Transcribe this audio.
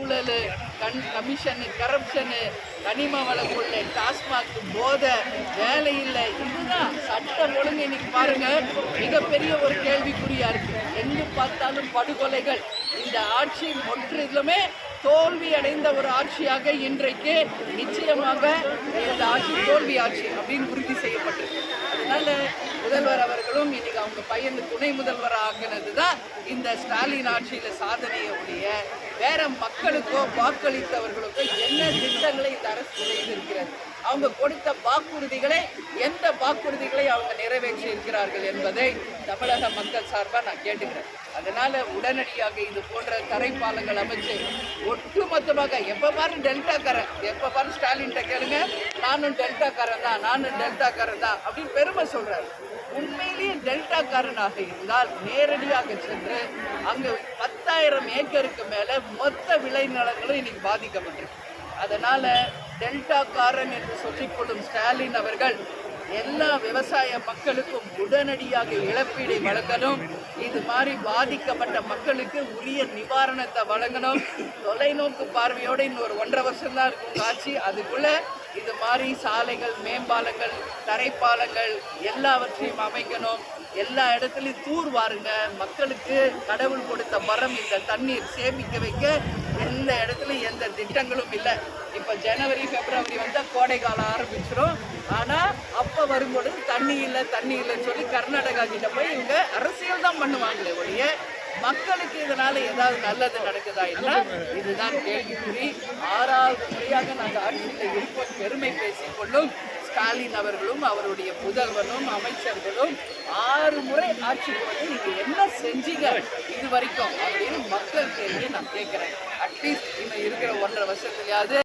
ஊழல் கண் கமிஷனு கரப்ஷனு கனிம வள கொள்ளை டாஸ்மாக் போதை வேலை இல்லை. இதுதான் சட்டம் ஒழுங்கு இன்னைக்கு பாருங்க. மிகப்பெரிய ஒரு கேள்விக்குறியா இருக்கு. எங்கு பார்த்தாலும் படுகொலைகள். இந்த ஆட்சி முற்றிலுமே தோல்வி அடைந்த ஒரு ஆட்சியாக இன்றைக்கு நிச்சயமாக இந்த ஆட்சி தோல்வி ஆட்சி அப்படின்னு உறுதி செய்யப்பட்டிருக்கு. அதனால முதல்வர் அவர்களும் இன்னைக்கு அவங்க பையன் துணை முதல்வர் ஆகினது தான் இந்த ஸ்டாலின் ஆட்சியில் சாதனையுடைய வேற மக்களுக்கோ வாக்களித்தவர்களுக்கோ என்ன திட்டங்களை இந்த அரசு செய்திருக்கிறது அவங்க கொடுத்த வாக்குறுதிகளை எந்த வாக்குறுதிகளை அவங்க நிறைவேற்றி இருக்கிறார்கள் என்பதை தமிழக மக்கள் சார்பாக நான் கேட்டுக்கிறேன். அதனால உடனடியாக இது போன்ற தரைப்பாலங்கள் அமைச்சு ஒட்டுமொத்தமாக எப்போ பாரு டெல்டாக்காரன் எப்போ பாரு ஸ்டாலின்கிட்ட கேளுங்க நானும் டெல்டாக்காரன் தான் நானும் டெல்டாக்காரன் தான் அப்படின்னு பெருமை சொல்கிறார் உண்மையிலேயே டெல்டாக்காரனாக இருந்தால் நேரடியாக சென்று அங்கு ஐயாயிரம் ஏக்கருக்கு மேலே மொத்த விளைநிலங்களும் இன்னைக்கு பாதிக்கப்பட்டிருக்கு. அதனால டெல்டாக்காரன் என்று சொல்லிக்கொள்ளும் ஸ்டாலின் அவர்கள் எல்லா விவசாய மக்களுக்கும் உடனடியாக இழப்பீடு வழங்கணும். இது மாதிரி பாதிக்கப்பட்ட மக்களுக்கு உரிய நிவாரணத்தை வழங்கணும். தொலைநோக்கு பார்வையோடு இன்னொரு ஒன்றரை வருஷம் தான் இருக்கும் ஆட்சி அதுக்குள்ள இது மாதிரி சாலைகள் மேம்பாலங்கள் தரைப்பாலங்கள் எல்லாவற்றையும் அமைக்கணும். எல்லா இடத்துலையும் தூர் வாருங்க. மக்களுக்கு கடவுள் கொடுத்த மரம் இந்த தண்ணீர் சேமிக்க வைக்க எந்த இடத்துலையும் எந்த திட்டங்களும் இல்லை. இப்போ ஜனவரி பிப்ரவரி வந்தால் கோடை காலம் ஆரம்பிச்சிடும் ஆனால் அப்போ வரும்பொழுது தண்ணி இல்லை தண்ணி இல்லைன்னு சொல்லி கர்நாடகா கிட்ட போய் இவங்க அரசியல் தான் பண்ணுவாங்களே ஒழிய மக்களுக்கு இதனால ஏதாவது நல்லது நடக்குதா இல்லை இதுதான் கேள்விக்குறி. ஆறாவது முறையாக நாங்கள் ஆட்சியில் இருப்போம். பெருமை பேசிக்கொள்ளும் ஸ்டாலின் அவர்களும் அவருடைய புதல்வனும் அமைச்சர்களும் ஆறு முறை ஆட்சிக்கு வந்து நீங்கள் என்ன செஞ்சீங்க இது வரைக்கும் அப்படின்னு மக்கள் கேள்வியை நான் கேட்குறேன். அட்லீஸ்ட் இன்னும் இருக்கிற ஒன்றரை வருஷத்துலையாவது